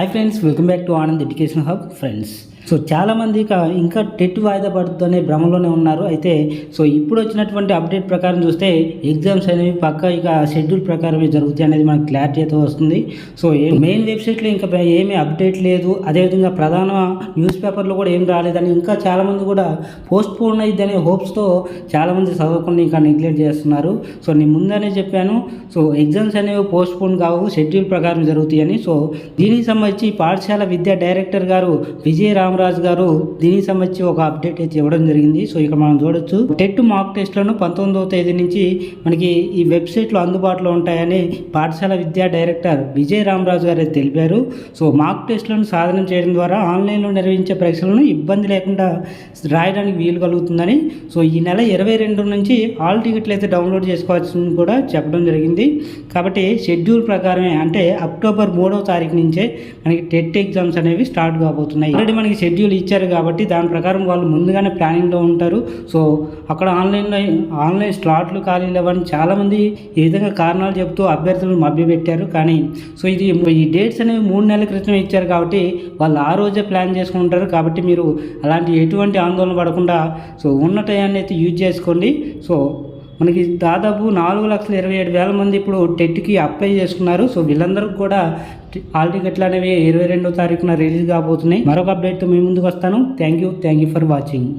Hi friends welcome back to Anand education hub friends so చాలామంది ఇక ఇంకా TET వాయిదా పడుతుందనే భ్రమలోనే ఉన్నారు. అయితే సో ఇప్పుడు వచ్చినటువంటి అప్డేట్ ప్రకారం చూస్తే ఎగ్జామ్స్ అనేవి పక్క ఇక షెడ్యూల్ ప్రకారమే జరుగుతాయి అనేది మనకు క్లారిటీ అయితే వస్తుంది. సో మెయిన్ వెబ్సైట్లో ఇంకా ఏమీ అప్డేట్ లేదు. అదేవిధంగా ప్రధాన న్యూస్ పేపర్లో కూడా ఏం రాలేదని ఇంకా చాలామంది కూడా పోస్ట్ పోన్ అయ్యిద్దనే హోప్స్తో చాలామంది చదవకుండా ఇంకా నెగ్లెక్ట్ చేస్తున్నారు. సో నేను ముందనే చెప్పాను. సో ఎగ్జామ్స్ అనేవి పోస్ట్ పోన్ కావు షెడ్యూల్ ప్రకారం జరుగుతాయని. సో దీనికి సంబంధించి పాఠశాల విద్యా డైరెక్టర్ గారు విజయ రామరాజు గారు దీనికి సంబంధించి ఒక అప్డేట్ అయితే ఇవ్వడం జరిగింది. సో ఇక్కడ మనం చూడొచ్చు. టెట్ మాక్ టెస్ట్లను పంతొమ్మిదవ తేదీ నుంచి మనకి ఈ వెబ్సైట్లో అందుబాటులో ఉంటాయని పాఠశాల విద్యా డైరెక్టర్ విజయ రామరాజు గారు అయితే తెలిపారు. సో మాక్ టెస్ట్లను సాధన చేయడం ద్వారా ఆన్లైన్లో నిర్వహించే పరీక్షలను ఇబ్బంది లేకుండా రాయడానికి వీలు కలుగుతుందని సో ఈ నెల ఇరవై రెండు నుంచి హాల్ టికెట్లు అయితే డౌన్లోడ్ చేసుకోవాల్సింది కూడా చెప్పడం జరిగింది. కాబట్టి షెడ్యూల్ ప్రకారమే అంటే అక్టోబర్ మూడవ తారీఖు నుంచే మనకి టెట్ ఎగ్జామ్స్ అనేవి స్టార్ట్ కాబోతున్నాయి. ఆల్రెడీ మనకి షెడ్యూల్ ఇచ్చారు కాబట్టి దాని ప్రకారం వాళ్ళు ముందుగానే ప్లానింగ్లో ఉంటారు. సో అక్కడ ఆన్లైన్లో ఆన్లైన్ స్లాట్లు ఖాళీ లేవని చాలామంది ఈ విధంగా కారణాలు చెప్తూ అభ్యర్థులను మభ్యపెట్టారు. కానీ సో ఇది ఈ డేట్స్ అనేవి మూడు నెలల క్రితం ఇచ్చారు కాబట్టి వాళ్ళు ఆ రోజే ప్లాన్ చేసుకుంటారు. కాబట్టి మీరు అలాంటి ఎటువంటి ఆందోళన పడకుండా సో ఉన్న టయాన్ని అయితే యూజ్ చేసుకోండి. సో మనకి దాదాపు నాలుగు లక్షల ఇరవై ఏడు వేల మంది ఇప్పుడు టెట్కి అప్లై చేసుకున్నారు. సో వీళ్ళందరికీ కూడా ఆల్ టికెట్లు అనేవి ఇరవై రెండో తారీఖున రిలీజ్ కాబోతున్నాయి. మరొక అప్డేట్తో మీ ముందుకు వస్తాను. Thank you thank you for watching